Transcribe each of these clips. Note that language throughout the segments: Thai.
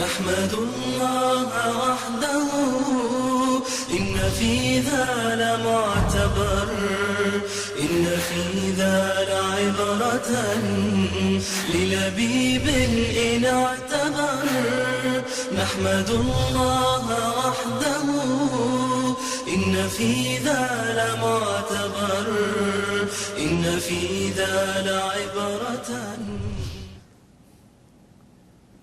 نحمد الله وحده إن في ذا لمعتبر إن في ذا لعبرة للبيب إن اعتبر. نحمد الله وحده إن في ذا لمعتبر إن في ذا لعبرة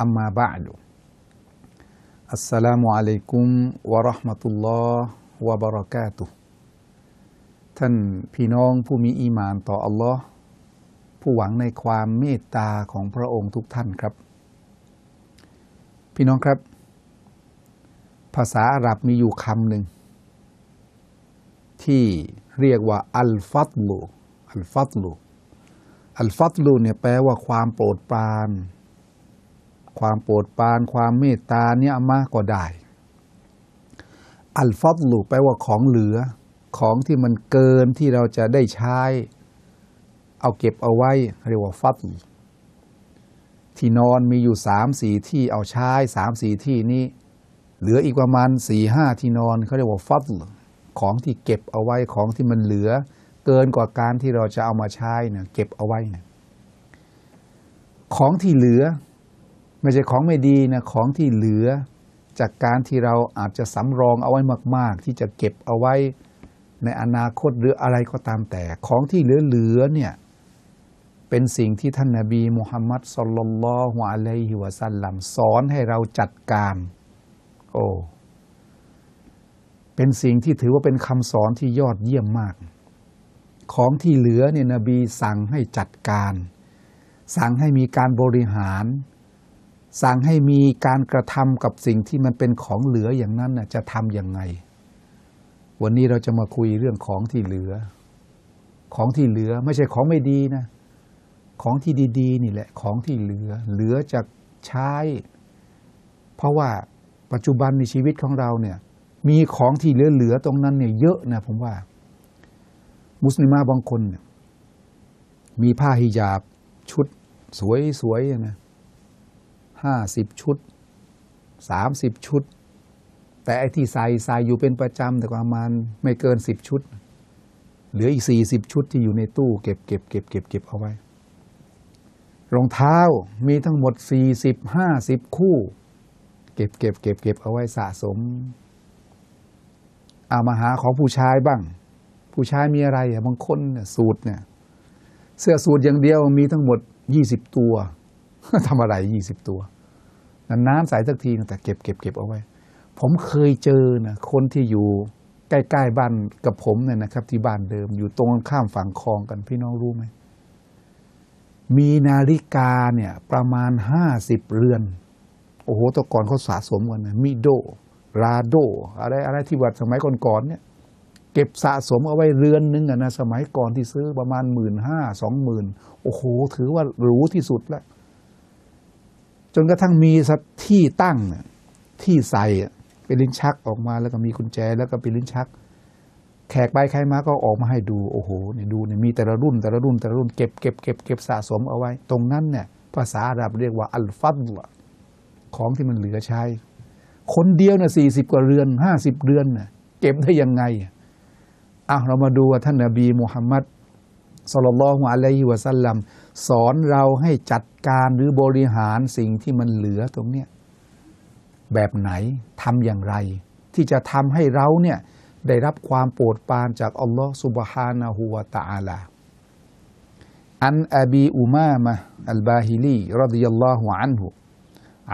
อัมมาบะดุอัสสลามุอะลัยกุมวะเราะห์มะตุลลอฮ์วะบะเราะกาตุฮ์ท่านพี่น้องผู้มีอีมานต่ออัลลอฮ์ผู้หวังในความเมตตาของพระองค์ทุกท่านครับ พี่น้องครับ ภาษาอาหรับมีอยู่คำหนึ่ง ที่เรียกว่าอัลฟัตลูอัลฟัตลูอัลฟัตลูเนี่ยแปลว่าความโปรดปราน ความโปรดปรานความเมตตาเนี่ยมากก็ได้ อัลฟัตลูแปลว่าของเหลือ ของที่มันเกินที่เราจะได้ใช้ เอาเก็บเอาไว้ เรียกว่าฟัตลที่นอนมีอยู่สามสี่ที่เอาใช้สามสี่ที่นี้เหลืออีกประมาณสี่ห้าที่นอนเขาเรียกว่าฟัตลของที่เก็บเอาไว้ของที่มันเหลือ เกินกว่าการที่เราจะเอามาใช้เนี่ยเก็บเอาไว้เนี่ยของที่เหลือ ไม่ใช่ของไม่ดีนะของที่เหลือ จากการที่เราอาจจะสำรองเอาไว้มาก ๆ ที่จะเก็บเอาไว้ในอนาคตหรืออะไรก็ตามแต่ ของที่เหลือๆเนี่ยเป็นสิ่งที่ท่านนาบีมุฮัมมัดสลลัลลอฮุอะลัยฮิวะสัลลัมสอนให้เราจัดการ โอ้เป็นสิ่งที่ถือว่าเป็นคำสอนที่ยอดเยี่ยมมาก ของที่เหลือเนี่ยนบีสั่งให้จัดการ สั่งให้มีการบริหาร สั่งให้มีการกระทำกับสิ่งที่มันเป็นของเหลืออย่างนั้นน่ะจะทำยังไง วันนี้เราจะมาคุยเรื่องของที่เหลือ ของที่เหลือไม่ใช่ของไม่ดีนะ ของที่ดีๆ นี่แหละ ของที่เหลือ เหลือจากใช้ เพราะว่าปัจจุบันในชีวิตของเราเนี่ย มีของที่เหลือๆตรงนั้นเนี่ยเยอะนะผมว่า มุสลิมาบางคนเนี่ยมีผ้าฮิญาบชุดสวยๆนะ ห้าสิบชุดสามสิบชุด แต่ไอ้ที่ใส่ใส่อยู่เป็นประจำแต่ประมาณไม่เกินสิบชุด เหลืออีกสี่สิบชุดที่อยู่ในตู้เก็บเก็บเก็บเก็บเก็บเอาไว้ รองเท้ามีทั้งหมดสี่สิบห้าสิบคู่ เก็บเก็บเก็บเก็บเอาไว้สะสมเอามาหาของผู้ชายบ้าง ผู้ชายมีอะไรอะบางคนเนี่ยสูตรเนี่ยเสื้อสูตรอย่างเดียวมีทั้งหมดยี่สิบตัว ทำอะไรยี่สิบตัวนานๆใส่สักทีแต่เก็บเก็บเก็บเอาไว้ ผมเคยเจอนะคนที่อยู่ใกล้ๆบ้านกับผมเนี่ยนะครับ ที่บ้านเดิมอยู่ตรงข้ามฝั่งคลองกันพี่น้องรู้ไหมมีนาฬิกาเนี่ยประมาณห้าสิบเรือน โอ้โหตะก่อนเขาสะสมกันนะมิโดราโด อะไรอะไรที่วัดสมัยก่อนๆเนี่ยเก็บสะสมเอาไว้เรือนนึงอะนะสมัยก่อนที่ซื้อประมาณหมื่นห้าสองหมื่นโอ้โห ถือว่าหรูที่สุดแล้ว จนกระทั่งมีสักที่ตั้งที่ใส่เป็นลิ้นชักออกมาแล้วก็มีกุญแจแล้วก็เป็นลิ้นชัก แขกไปใครมาก็ออกมาให้ดูโอ้โหเนี่ยดูเนี่ยมีแต่ละรุ่นแต่ละรุ่นแต่ละรุ่นเก็บเก็บเก็บเก็บสะสมเอาไว้ ตรงนั้นเนี่ยภาษาอาหรับเรียกว่าอัลฟัดลของที่มันเหลือใช้ คนเดียวน่ะสี่สิบกว่าเรือนห้าสิบเรือนเน่ะเก็บได้ยังไงอะเรามาดูว่าท่านนบีมุฮัมมัดสลลัลลอฮุอะลัยฮิวะสัลลัม สอนเราให้จัดการหรือบริหารสิ่งที่มันเหลือตรงเนี้ยแบบไหนทำอย่างไร ที่จะทำให้เราเนี่ยได้รับความโปรดปรานจากอัลลอฮ์ سبحانه และ تعالى อันอบีอุมามะอัลบาฮิลีรดิยัลลอฮุอันฮุ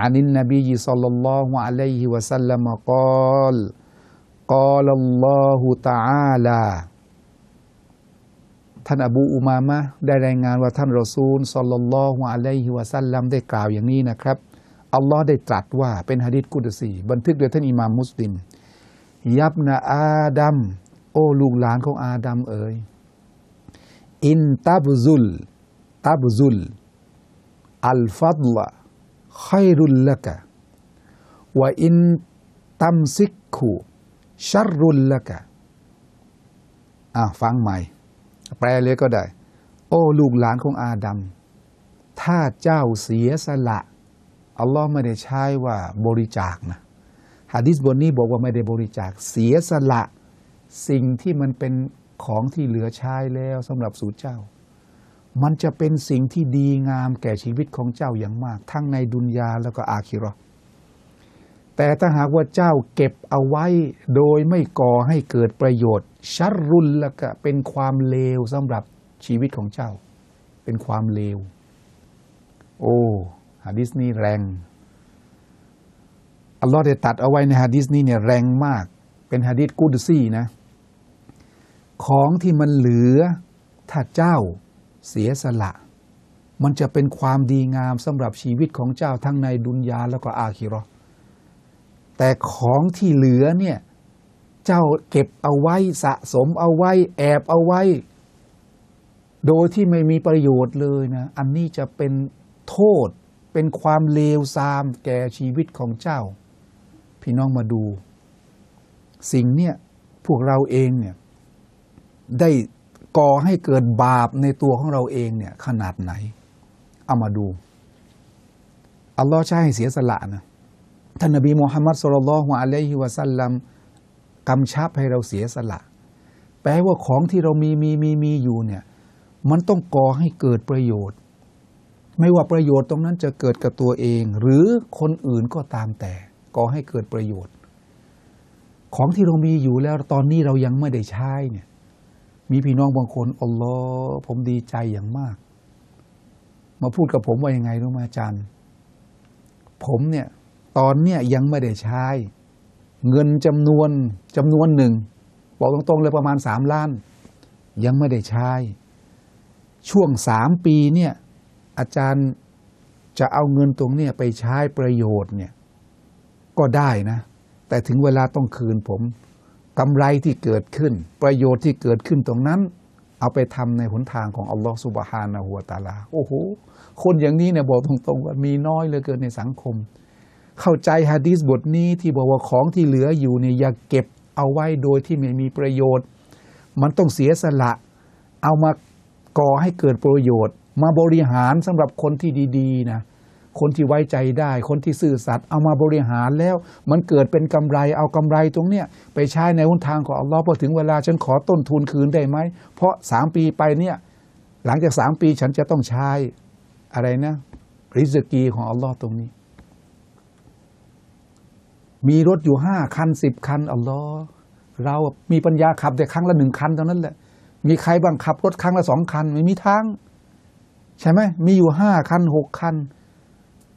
عن النبي صلى الله عليه وسلم قال قال الله تعالى ท่านอบูอุมามะได้รายงานว่าท่านรอซูลสัลลัลลอฮุอะลัยฮิวะสัลลัมได้กล่าวอย่างนี้นะครับอัลลอฮ์ได้ตรัสว่าเป็นฮะดิษกุดซีบันทึกโดยท่านอิมามมุสลิม ยับนะอาดัมโอ้ลูกหลานของอาดัมเอ๋ยอินตับซุลตับซุลอัลฟัดละขัยรุลละกะวะอินตัมซิกคูชัรรุลละกะอะฟังใหม่ แปลเลยก็ได้ โอ้ลูกหลานของอาดัม ถ้าเจ้าเสียสละ อัลลอฮ์ไม่ได้ใช้ว่าบริจาคนะฮะดิษบทนี้บอกว่าไม่ได้บริจาคเสียสละ สิ่งที่มันเป็นของที่เหลือใช้แล้วสำหรับสู่เจ้า มันจะเป็นสิ่งที่ดีงามแก่ชีวิตของเจ้าอย่างมาก ทั้งในดุนยาแล้วก็อาคิราะห์ แต่ถ้าหากว่าเจ้าเก็บเอาไว้ โดยไม่ก่อให้เกิดประโยชน์ ชัรรุนแล้วก็เป็นความเลวสำหรับชีวิตของเจ้า เป็นความเลว โอ้ฮะดิษนี้แรงอัลลอฮ์ได้ตัดเอาไว้ในฮะดิษนี้เนี่ยแรงมาก เป็นฮะดิษกุดซี่นะ ของที่มันเหลือถ้าเจ้าเสียสละ มันจะเป็นความดีงามสำหรับชีวิตของเจ้าทั้งในดุนยาแล้วก็อาคิราะห์ แต่ของที่เหลือเนี่ยเจ้าเก็บเอาไว้สะสมเอาไว้ แอบเอาไว้ โดยที่ไม่มีประโยชน์เลยนะ อันนี้จะเป็นโทษเป็นความเลวทรามแก่ชีวิตของเจ้า พี่น้องมาดู สิ่งเนี่ยพวกเราเองเนี่ยได้ก่อให้เกิดบาปในตัวของเราเองเนี่ยขนาดไหน เอามาดู อัลลอฮ์ใช้ให้เสียสละนะ ท่านนบีมูฮัมมัดสุลลัลฮวะอะลัยฮิวะสัลลัมกำชับให้เราเสียสละ แปลว่าของที่เรามีมีมีมีอยู่เนี่ยมันต้องก่อให้เกิดประโยชน์ ไม่ว่าประโยชน์ตรงนั้นจะเกิดกับตัวเอง หรือคนอื่นก็ตามแต่ก่อให้เกิดประโยชน์ ของที่เรามีอยู่แล้วตอนนี้เรายังไม่ได้ใช้เนี่ยมีพี่น้องบางคนอัลลอฮ์ผมดีใจอย่างมาก มาพูดกับผมว่ายังไงรู้ไหมอาจารย์ ผมเนี่ย ตอนเนี้ยยังไม่ได้ใช้ เงินจำนวนจำนวนหนึ่ง บอกตรงๆเลยประมาณสามล้าน ยังไม่ได้ใช้ ช่วงสามปีเนี่ยอาจารย์จะเอาเงินตรงเนี้ยไปใช้ประโยชน์เนี่ยก็ได้นะ แต่ถึงเวลาต้องคืนผมกำไรที่เกิดขึ้น ประโยชน์ที่เกิดขึ้นตรงนั้น เอาไปทำในหนทางของอัลลอฮฺสุบฮานะฮูวตาลา โอ้โห คนอย่างนี้เนี่ยบอกตรงๆว่ามีน้อยเหลือเกินในสังคม เข้าใจฮะดีษบทนี้ที่บอกว่าของที่เหลืออยู่เนี่ยอย่าเก็บเอาไว้โดยที่ไม่มีประโยชน์ มันต้องเสียสละ เอามาก่อให้เกิดประโยชน์ มาบริหารสำหรับคนที่ดีๆนะคนที่ไว้ใจได้ คนที่ซื่อสัตย์เอามาบริหารแล้ว มันเกิดเป็นกำไรเอากำไรตรงเนี้ยไปใช้ในหนทางของอัลลอฮ์พอถึงเวลาฉันขอต้นทุนคืนได้ไหม เพราะสามปีไปเนี่ยหลังจากสามปีฉันจะต้องใช้อะไรนะริสกีของอัลลอฮ์ตรงนี้ มีรถอยู่ห้าคันสิบคันอัลลอฮ์เรามีปัญญาขับแต่ครั้งละหนึ่งคันเท่านั้นแหละ มีใครบ้างขับรถครั้งละสองคัน ไม่มีทาง ใช่ไหมมีอยู่ห้าคันหกคัน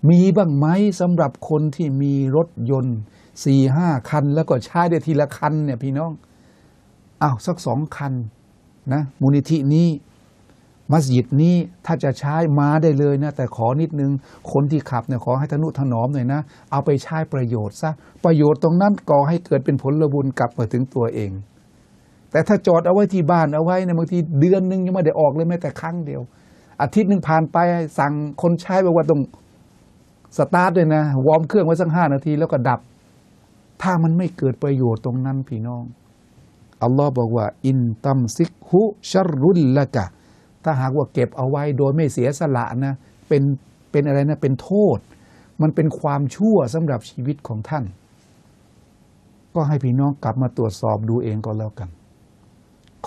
มีบ้างไหมสำหรับคนที่มีรถยนต์สี่ห้าคัน แล้วก็ใช้ได้ทีละคันเนี่ยพี่น้องอ้าวสักสองคันนะมูลนิธินี้ มัสยิดนี้ถ้าจะใช้มาได้เลยนะแต่ขอนิดนึงคนที่ขับเนี่ยขอให้ทนุถนอมหน่อยนะ เอาไปใช้ประโยชน์ซะประโยชน์ตรงนั้นก่อให้เกิดเป็นผลบุญกลับมาถึงตัวเอง แต่ถ้าจอดเอาไว้ที่บ้านเอาไว้เนยบางทีเดือนหนึงยังไม่ได้ออกเลยแม้แต่ครั้งเดียว อาทิตย์หนึ่งผ่านไปสั่งคนใช้บอกว่าต้องสตาร์ทเลยนะวอร์มเครื่องไว้สักห้านาทีแล้วก็ดับ ถ้ามันไม่เกิดประโยชน์ตรงนั้นพี่น้องอัลลอฮ์บอกว่า อินตัมซิกฮุชรุลละกะ ถ้าหากว่าเก็บเอาไว้โดยไม่เสียสละนะเป็นเป็นอะไรนะเป็นโทษ มันเป็นความชั่วสำหรับชีวิตของท่าน ก็ให้พี่น้องกลับมาตรวจสอบดูเองก็แล้วกัน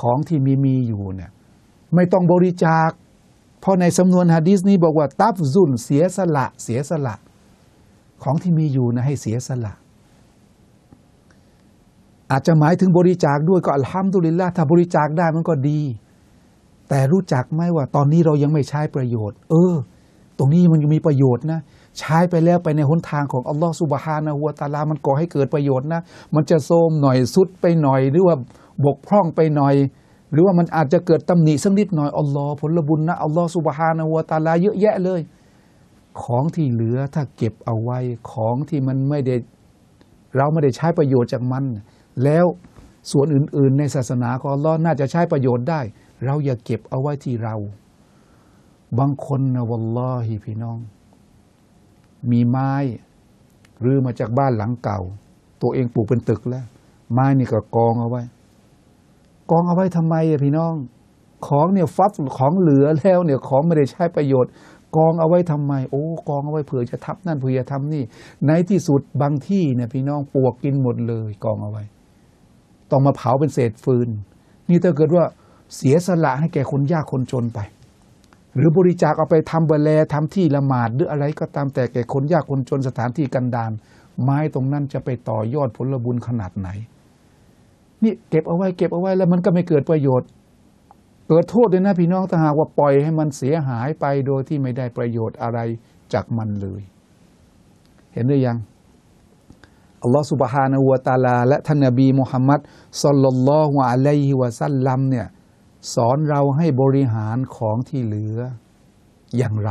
ของที่มีมีอยู่เนี่ยไม่ต้องบริจาค เพราะในสำนวนฮะดีษนี้บอกว่าตับซุนเสียสละเสียสละ ของที่มีอยู่นะให้เสียสละ อาจจะหมายถึงบริจาคด้วยก็อัลฮัมดุลิลละถ้าบริจาคได้มันก็ดี แต่รู้จักไหมว่าตอนนี้เรายังไม่ใช้ประโยชน์ เออ ตรงนี้มันยังมีประโยชน์นะ ใช้ไปแล้วไปในหนทางของอัลลอฮฺสุบฮานะฮูวะตาลา มันก่อให้เกิดประโยชน์นะ มันจะโทมหน่อยสุดไปหน่อย หรือว่าบกพร่องไปหน่อย หรือว่ามันอาจจะเกิดตำหนิสักนิดหน่อยอัลลอฮ์ผลบุญนะอัลลอฮฺสุบฮานะฮูวะตาลาเยอะแยะเลย ของที่เหลือถ้าเก็บเอาไว้ของที่มันไม่ได้เราไม่ได้ใช้ประโยชน์จากมัน แล้วส่วนอื่น ๆ ในศาสนาของอัลลอฮ์น่าจะใช้ประโยชน์ได้ เราอย่าเก็บเอาไว้ที่เรา บางคนนะวัลลอฮิพี่น้อง มีไม้รื้อมาจากบ้านหลังเก่า ตัวเองปลูกเป็นตึกแล้ว ไม้นี่ก็กองเอาไว้ กองเอาไว้ทำไมอะพี่น้อง ของเนี่ยฟัดของเหลือแล้วเนี่ยของไม่ได้ใช้ประโยชน์ กองเอาไว้ทำไม โอ้กองเอาไว้เผื่อจะทับนั่นเผื่อจะทำนี่ ในที่สุดบางที่เนี่ยพี่น้องปลวกกินหมดเลย กองเอาไว้ ต้องมาเผาเป็นเศษฟืน นี่ถ้าเกิดว่า เสียสละให้แก่คนยากคนจนไป หรือบริจาคเอาไปทำบแลทำที่ละหมาดหรืออะไรก็ตามแต่แก่คนยากคนจนสถานที่กันดารไม้ตรงนั้นจะไปต่อยอดผลบุญขนาดไหน นี่เก็บเอาไว้เก็บเอาไว้แล้วมันก็ไม่เกิดประโยชน์ เกิดโทษเลยนะพี่น้องถ้าหากว่าปล่อยให้มันเสียหายไปโดยที่ไม่ได้ประโยชน์อะไรจากมันเลย เห็นหรือยังอัลลอฮฺสุบฮานะฮูวะตาลา และท่านนบีมุฮัมมัดศ็อลลัลลอฮุอะลัยฮิวะซัลลัมเนี่ย สอนเราให้บริหารของที่เหลืออย่างไร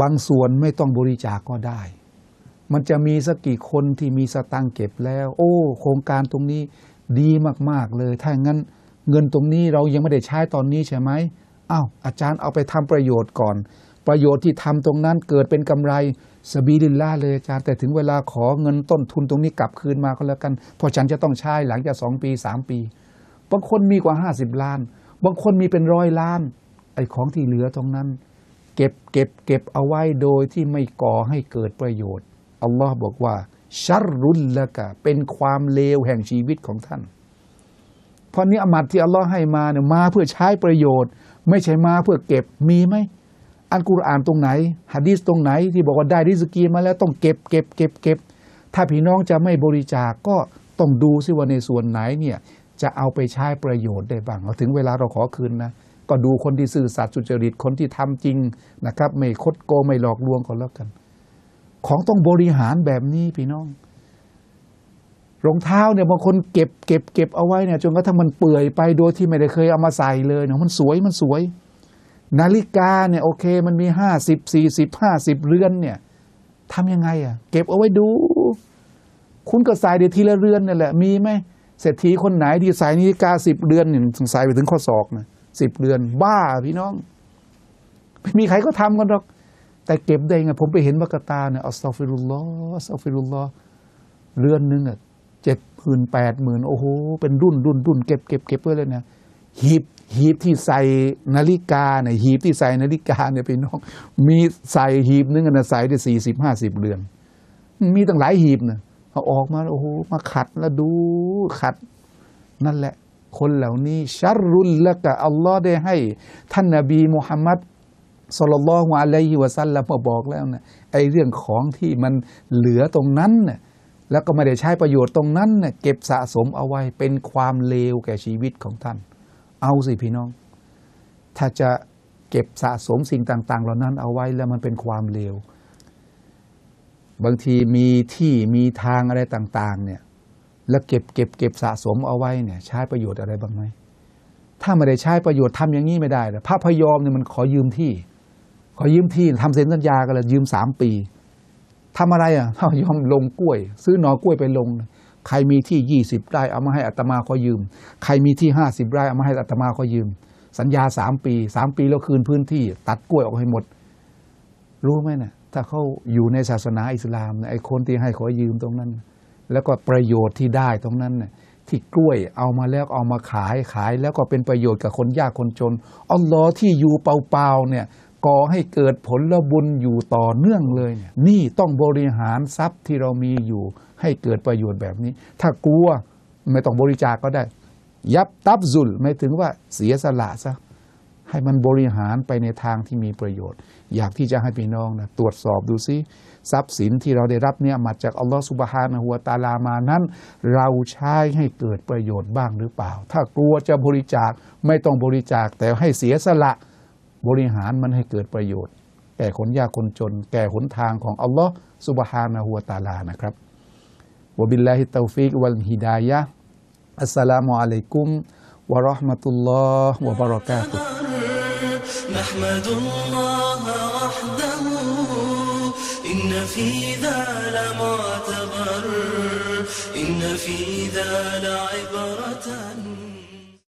บางส่วนไม่ต้องบริจาคก็ได้ มันจะมีสักกี่คนที่มีสตังเก็บแล้ว โอ้ โครงการตรงนี้ดีมาก ๆ เลย ถ้างั้นเงินตรงนี้เรายังไม่ได้ใช้ตอนนี้ใช่ไหมอ้าวอาจารย์เอาไปทำประโยชน์ก่อน ประโยชน์ที่ทำตรงนั้นเกิดเป็นกำไรสบีลิลล่าเลยอาจารย์แต่ถึงเวลาขอเงินต้นทุนตรงนี้กลับคืนมาก็แล้วกันเพราะฉันจะต้องใช้หลังจากสองปีสามปี บางคนมีกว่าห้าสิบล้าน บางคนมีเป็นร้อยล้าน ไอ้ของที่เหลือตรงนั้น เก็บเก็บเก็บเอาไว้โดยที่ไม่ก่อให้เกิดประโยชน์ อัลลอฮ์บอกว่าชัรรุลละกะเป็นความเลวแห่งชีวิตของท่าน เพราะนี้อามัดที่อัลลอฮ์ให้มาเนี่ยมาเพื่อใช้ประโยชน์ ไม่ใช่มาเพื่อเก็บมีไหมอันกุรอานตรงไหนฮะดีษตรงไหนที่บอกว่าได้ริสกีมาแล้วต้องเก็บเก็บเก็บเก็บถ้าพี่น้องจะไม่บริจาคก็ต้องดูซิว่าในส่วนไหนเนี่ย จะเอาไปใช้ประโยชน์ได้บ้างเอาถึงเวลาเราขอคืนนะก็ดูคนที่ซื่อสัตย์สุจริตคนที่ทำจริงนะครับ ไม่คดโกงไม่หลอกลวงก็แล้วกัน ของต้องบริหารแบบนี้พี่น้องรองเท้าเนี่ยบางคนเก็บเก็บเก็บเอาไว้เนี่ยจนกระทั่งมันเปื่อยไปโดยที่ไม่ได้เคยเอามาใส่เลยเนี่ยมันสวยมันสวย นาฬิกาเนี่ยโอเค มันมีห้าสิบสี่สิบห้าสิบเรือนเนี่ยทำยังไงอะ เก็บเอาไว้ดู คุณก็ใส่เดี๋ยวทีละเรือนนี่แหละมีไหม เศรษฐีคนไหนที่ใส่นาฬิกาสิบเรือนเนี่ยใส่ไปถึงข้อศอกนะสิบเรือน บ้าพี่น้อง ไม่มีใครก็ทำกันหรอก แต่เก็บได้ไง ผมไปเห็นวักตาเนี่ยอัสซาฟิรุลลออัสซาฟิรุลลอเรือนหนึ่งอะเจ็ดหมื่นแปดหมื่นโอ้โห เป็นรุ่นรุ่นรุ่นเก็บเก็บเก็บเพื่อเลยนะหีบหีบที่ใส่นาฬิกาเนี่ยหีบที่ใส่นาฬิกาเนี่ยพี่น้อง มีใส่หีบนึงอะนะใส่ได้สี่สิบห้าสิบเรือน มีตั้งหลายหีบนะ เอาออกมาโอ้โหมาขัดแล้วดูขัด นั่นแหละ คนเหล่านี้ชัรรุลละกะอัลลอฮ์ได้ให้ ท่านนบีมุฮัมมัดสุลลัลฮุอะลัยฮิวะซัลลัมมาบอกแล้วนะไอ้เรื่องของที่มันเหลือตรงนั้นน่ะแล้วก็ไม่ได้ใช้ประโยชน์ตรงนั้นน่ะเก็บสะสมเอาไว้เป็นความเลวแก่ชีวิตของท่าน เอาสิพี่น้อง ถ้าจะเก็บสะสมสิ่งต่าง ๆ เหล่านั้นเอาไว้แล้วมันเป็นความเลว บางทีมีที่มีทางอะไรต่างๆเนี่ยแล้วเก็บเก็บเก็บสะสมเอาไว้เนี่ยใช้ประโยชน์อะไรบ้างไหมถ้าไม่ได้ใช้ประโยชน์ทำอย่างนี้ไม่ได้เลยพระพยอมเนี่ยมันขอยืมที่ ขอยืมที่ทำเซ็นสัญญากันเลยยืมสามปีทำอะไรอะพระพยอมลงกล้วย ซื้อหน่อกล้วยไปลง ใครมีที่ยี่สิบไร่เอามาให้อัตมาขอยืม ใครมีที่ห้าสิบไร่เอามาให้อัตมาขอยืม สัญญาสามปีสามปีแล้วคืนพื้นที่ ตัดกล้วยออกให้หมด รู้ไหมเนี่ย ถ้าเขาอยู่ในศาสนาอิสลามไอ้คนที่ให้ขอยืมตรงนั้น แล้วก็ประโยชน์ที่ได้ตรงนั้นเนี่ยที่กล้วยเอามาแล้วเอามาขายขายแล้วก็เป็นประโยชน์กับคนยากคนจนอัลลอฮ์ที่อยู่เปล่าๆเนี่ยก่อให้เกิดผลบุญอยู่ต่อเนื่องเลยเนี่ยนี่ต้องบริหารทรัพย์ที่เรามีอยู่ให้เกิดประโยชน์แบบนี้ ถ้ากลัวไม่ต้องบริจาคก็ได้ ยับตับซุลไม่ถึงว่าเสียสละซะ ให้มันบริหารไปในทางที่มีประโยชน์ อยากที่จะให้พี่น้องนะตรวจสอบดูซิทรัพย์สินที่เราได้รับเนี่ยมาจากอัลลอฮฺสุบฮานะฮูวตาลามานั้น เราใช้ให้เกิดประโยชน์บ้างหรือเปล่า ถ้ากลัวจะบริจาคไม่ต้องบริจาคแต่ให้เสียสละบริหารมันให้เกิดประโยชน์ แก่คนยากคนจน แก่หนทางของอัลลอฮฺสุบฮานะฮูวตาลานะครับวบิลลาฮิตเตาฟิกวัลฮิดายะอัสสลามุอะลัยกุมวะราะห์มะตุลลอฮ์วะบะเราะกาตุฮ์ نحمد الله وحده إن في ذا لمعتبر إن في ذا لعبرة.